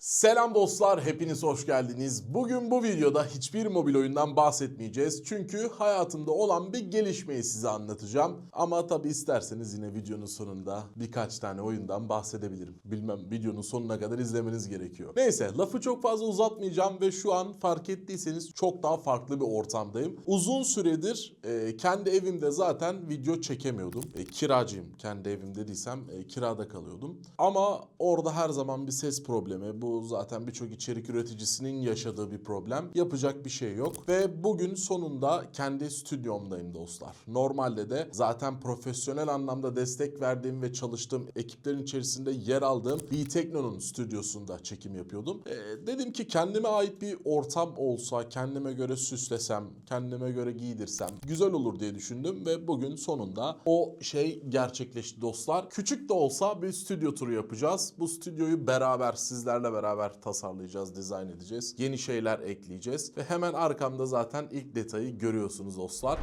Selam dostlar, hepiniz hoş geldiniz. Bugün bu videoda hiçbir mobil oyundan bahsetmeyeceğiz. Çünkü hayatımda olan bir gelişmeyi size anlatacağım. Ama tabi isterseniz yine videonun sonunda birkaç tane oyundan bahsedebilirim. Bilmem videonun sonuna kadar izlemeniz gerekiyor. Neyse lafı çok fazla uzatmayacağım ve şu an fark ettiyseniz çok daha farklı bir ortamdayım. Uzun süredir e, kendi evimde zaten video çekemiyordum. E, kiracıyım kendi evim dediysem e, kirada kalıyordum. Ama orada her zaman bir ses problemi. Bu zaten birçok içerik üreticisinin yaşadığı bir problem. Yapacak bir şey yok. Ve bugün sonunda kendi stüdyomdayım dostlar. Normalde de zaten profesyonel anlamda destek verdiğim ve çalıştığım ekiplerin içerisinde yer aldığım B-Tekno'nun stüdyosunda çekim yapıyordum. E, dedim ki kendime ait bir ortam olsa, kendime göre süslesem, kendime göre giydirsem güzel olur diye düşündüm ve bugün sonunda o şey gerçekleşti dostlar. Küçük de olsa bir stüdyo turu yapacağız. Bu stüdyoyu beraber sizlerle beraber tasarlayacağız, dizayn edeceğiz. Yeni şeyler ekleyeceğiz ve hemen arkamda zaten ilk detayı görüyorsunuz dostlar.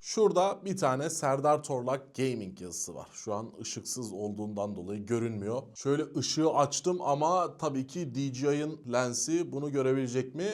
Şurada bir tane Serdar Torlak Gaming yazısı var. Şu an ışıksız olduğundan dolayı görünmüyor. Şöyle ışığı açtım ama tabii ki DJI'ın lensi bunu görebilecek mi?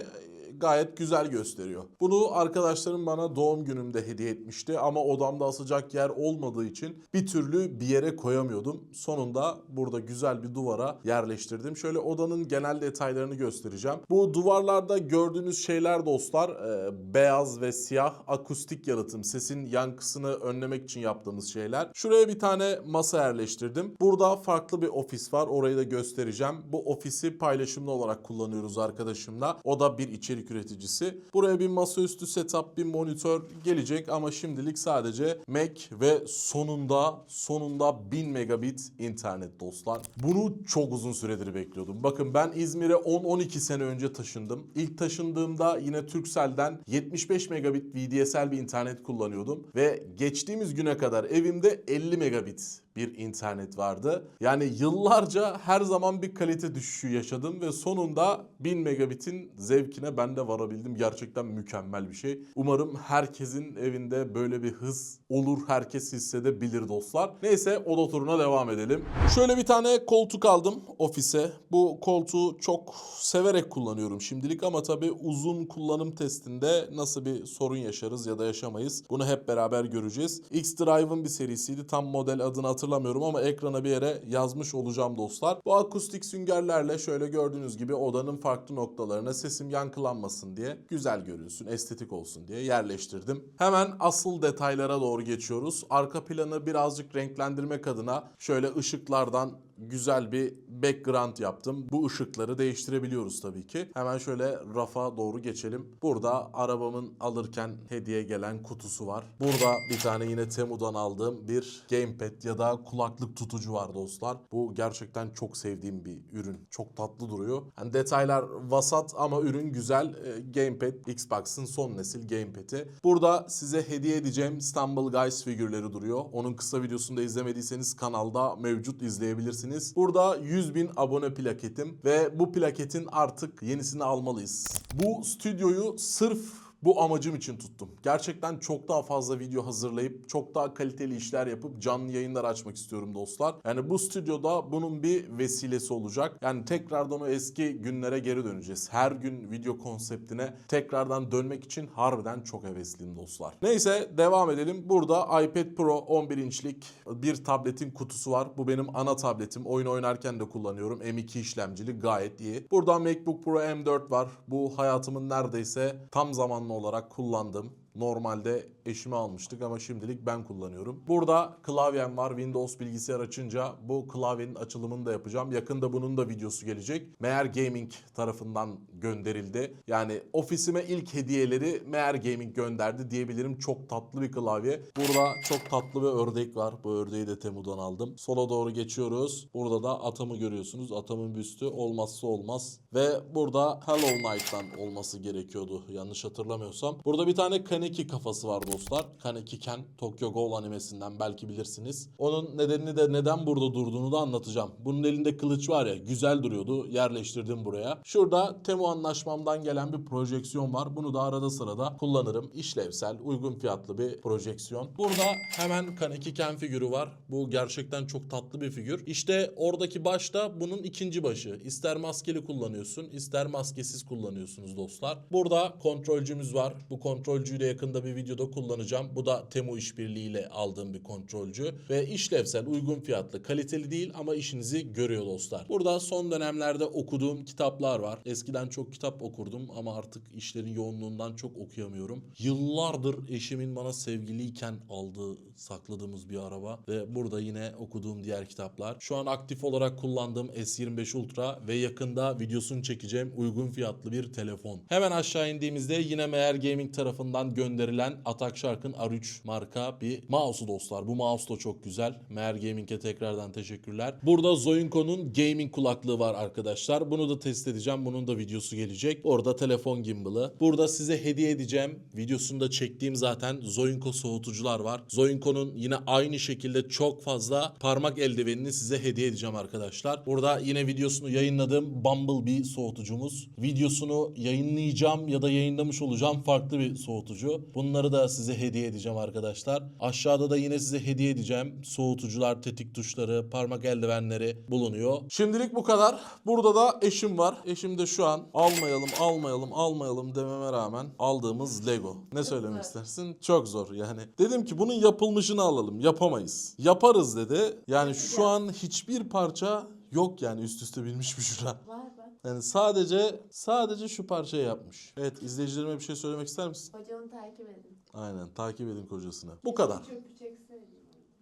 Gayet güzel gösteriyor. Bunu arkadaşlarım bana doğum günümde hediye etmişti ama odamda asacak yer olmadığı için bir türlü bir yere koyamıyordum. Sonunda burada güzel bir duvara yerleştirdim. Şöyle odanın genel detaylarını göstereceğim. Bu duvarlarda gördüğünüz şeyler dostlar e, beyaz ve siyah akustik yalıtım. Sesin yankısını önlemek için yaptığımız şeyler. Şuraya bir tane masa yerleştirdim. Burada farklı bir ofis var. Orayı da göstereceğim. Bu ofisi paylaşımlı olarak kullanıyoruz arkadaşımla. O da bir içerik üreticisi. Buraya bir masaüstü setup, bir monitör gelecek ama şimdilik sadece Mac ve sonunda sonunda 1000 megabit internet dostlar. Bunu çok uzun süredir bekliyordum. Bakın ben İzmir'e 10-12 sene önce taşındım. İlk taşındığımda yine Turkcell'den 75 megabit VDSL bir internet kullanıyordum ve geçtiğimiz güne kadar evimde 50 megabit bir internet vardı. Yani yıllarca her zaman bir kalite düşüşü yaşadım ve sonunda 1000 megabitin zevkine ben de varabildim. Gerçekten mükemmel bir şey. Umarım herkesin evinde böyle bir hız olur, herkes hissedebilir dostlar. Neyse oda turuna devam edelim. Şöyle bir tane koltuk aldım ofise. Bu koltuğu çok severek kullanıyorum şimdilik ama tabii uzun kullanım testinde nasıl bir sorun yaşarız ya da yaşamayız. Bunu hep beraber göreceğiz. X-Drive'ın bir serisiydi. Tam model adını hatırlamıyorum ama ekrana bir yere yazmış olacağım dostlar. Bu akustik süngerlerle şöyle gördüğünüz gibi odanın farklı noktalarına sesim yankılanmasın diye güzel görünsün, estetik olsun diye yerleştirdim. Hemen asıl detaylara doğru geçiyoruz. Arka planı birazcık renklendirmek adına şöyle ışıklardan güzel bir background yaptım. Bu ışıkları değiştirebiliyoruz tabii ki. Hemen şöyle rafa doğru geçelim. Burada arabamın alırken hediye gelen kutusu var. Burada bir tane yine Temu'dan aldığım bir gamepad ya da kulaklık tutucu var dostlar. Bu gerçekten çok sevdiğim bir ürün. Çok tatlı duruyor. Yani detaylar vasat ama ürün güzel. E, gamepad Xbox'ın son nesil gamepad'i. Burada size hediye edeceğim Stumble Guys figürleri duruyor. Onun kısa videosunu da izlemediyseniz kanalda mevcut izleyebilirsiniz. Burada 100 bin abone plaketim ve bu plaketin artık yenisini almalıyız. Bu stüdyoyu sırf bu amacım için tuttum. Gerçekten çok daha fazla video hazırlayıp çok daha kaliteli işler yapıp canlı yayınlar açmak istiyorum dostlar. Yani bu stüdyoda bunun bir vesilesi olacak. Yani tekrardan o eski günlere geri döneceğiz. Her gün video konseptine tekrardan dönmek için harbiden çok hevesliyim dostlar. Neyse devam edelim. Burada iPad Pro 11 inçlik bir tabletin kutusu var. Bu benim ana tabletim. Oyun oynarken de kullanıyorum. M2 işlemcili gayet iyi. Burada MacBook Pro M4 var. Bu hayatımın neredeyse tam zamanlı olarak kullandım. Normalde eşime almıştık ama şimdilik ben kullanıyorum. Burada klavyem var. Windows bilgisayar açınca bu klavyenin açılımını da yapacağım. Yakında bunun da videosu gelecek. Meğer Gaming tarafından gönderildi. Yani ofisime ilk hediyeleri Meğer Gaming gönderdi diyebilirim. Çok tatlı bir klavye. Burada çok tatlı bir ördek var. Bu ördeği de Temu'dan aldım. Sola doğru geçiyoruz. Burada da atamı görüyorsunuz. Atamın büstü olmazsa olmaz. Ve burada Hello Night'tan olması gerekiyordu. Yanlış hatırlamıyorsam. Burada bir tane Canon Kaneki kafası var dostlar. Kaneki Ken Tokyo Ghoul animesinden belki bilirsiniz. Onun nedenini de neden burada durduğunu da anlatacağım. Bunun elinde kılıç var ya güzel duruyordu. Yerleştirdim buraya. Şurada Temu anlaşmamdan gelen bir projeksiyon var. Bunu da arada sırada kullanırım. İşlevsel, uygun fiyatlı bir projeksiyon. Burada hemen Kaneki Ken figürü var. Bu gerçekten çok tatlı bir figür. İşte oradaki başta bunun ikinci başı. İster maskeli kullanıyorsun, ister maskesiz kullanıyorsunuz dostlar. Burada kontrolcümüz var. Bu kontrolcüyü de yakında bir videoda kullanacağım. Bu da Temu işbirliğiyle aldığım bir kontrolcü ve işlevsel, uygun fiyatlı, kaliteli değil ama işinizi görüyor dostlar. Burada son dönemlerde okuduğum kitaplar var. Eskiden çok kitap okurdum ama artık işlerin yoğunluğundan çok okuyamıyorum. Yıllardır eşimin bana sevgiliyken aldığı, sakladığımız bir araba ve burada yine okuduğum diğer kitaplar. Şu an aktif olarak kullandığım S25 Ultra ve yakında videosunu çekeceğim uygun fiyatlı bir telefon. Hemen aşağı indiğimizde yine Meyer Gaming tarafından gönderilen Atak Shark'ın R3 marka bir mouse'u dostlar. Bu mouse da çok güzel. Meyer Gaming'e tekrardan teşekkürler. Burada Zoinco'nun gaming kulaklığı var arkadaşlar. Bunu da test edeceğim. Bunun da videosu gelecek. Orada telefon gimbal'ı. Burada size hediye edeceğim. Videosunu da çektiğim zaten Zoinco soğutucular var. Zoinco'nun yine aynı şekilde çok fazla parmak eldivenini size hediye edeceğim arkadaşlar. Burada yine videosunu yayınladığım Bumblebee soğutucumuz. Videosunu yayınlayacağım ya da yayınlamış olacağım farklı bir soğutucu. Bunları da size hediye edeceğim arkadaşlar. Aşağıda da yine size hediye edeceğim. Soğutucular, tetik tuşları, parmak eldivenleri bulunuyor. Şimdilik bu kadar. Burada da eşim var. Eşim de şu an almayalım, almayalım, almayalım dememe rağmen aldığımız Lego. Ne söylemek istersin? Çok zor yani. Dedim ki bunun yapılmışını alalım. Yapamayız. Yaparız dedi. Yani şu an hiçbir parça yok yani üst üste binmiş bir şura. Var. Yani sadece sadece şu parçayı yapmış. Evet izleyicilerime bir şey söylemek ister misin? Hocamı takip edin. Aynen takip edin kocasını. Bu kadar. Çöpü çeksene.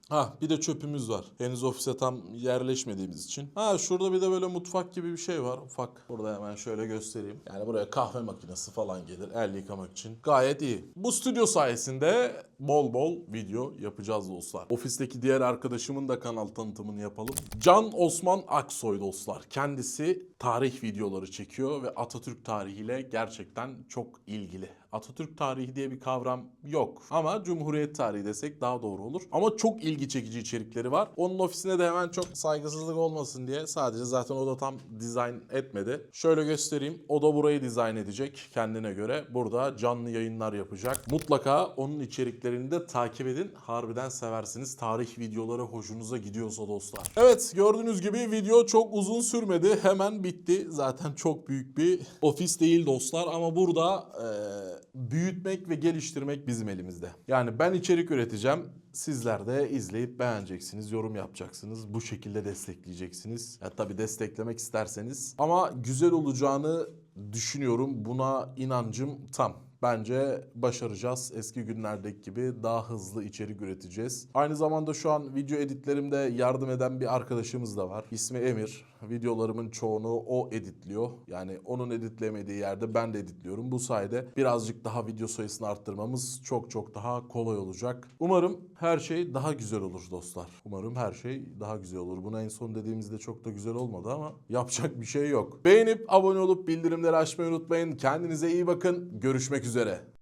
Ha bir de çöpümüz var. Henüz ofise tam yerleşmediğimiz için. Ha şurada bir de böyle mutfak gibi bir şey var ufak. Burada hemen şöyle göstereyim. Yani buraya kahve makinesi falan gelir el yıkamak için. Gayet iyi. Bu stüdyo sayesinde bol bol video yapacağız dostlar. Ofisteki diğer arkadaşımın da kanal tanıtımını yapalım. Can Osman Aksoy dostlar. Kendisi tarih videoları çekiyor ve Atatürk tarihiyle gerçekten çok ilgili. Atatürk tarihi diye bir kavram yok. Ama Cumhuriyet tarihi desek daha doğru olur. Ama çok ilgi çekici içerikleri var. Onun ofisine de hemen çok saygısızlık olmasın diye sadece zaten o da tam dizayn etmedi. Şöyle göstereyim. O da burayı dizayn edecek kendine göre. Burada canlı yayınlar yapacak. Mutlaka onun içeriklerini de takip edin. Harbiden seversiniz. Tarih videoları hoşunuza gidiyorsa dostlar. Evet gördüğünüz gibi video çok uzun sürmedi. Hemen bitti. Zaten çok büyük bir ofis değil dostlar ama burada eee, büyütmek ve geliştirmek bizim elimizde. Yani ben içerik üreteceğim. Sizler de izleyip beğeneceksiniz, yorum yapacaksınız. Bu şekilde destekleyeceksiniz. Ya tabii desteklemek isterseniz. Ama güzel olacağını düşünüyorum. Buna inancım tam. Bence başaracağız. Eski günlerdeki gibi daha hızlı içerik üreteceğiz. Aynı zamanda şu an video editlerimde yardım eden bir arkadaşımız da var. İsmi Emir. Videolarımın çoğunu o editliyor. Yani onun editlemediği yerde ben de editliyorum. Bu sayede birazcık daha video sayısını arttırmamız çok çok daha kolay olacak. Umarım her şey daha güzel olur dostlar. Umarım her şey daha güzel olur. Bunu en son dediğimizde çok da güzel olmadı ama yapacak bir şey yok. Beğenip abone olup bildirimleri açmayı unutmayın. Kendinize iyi bakın. Görüşmek üzere.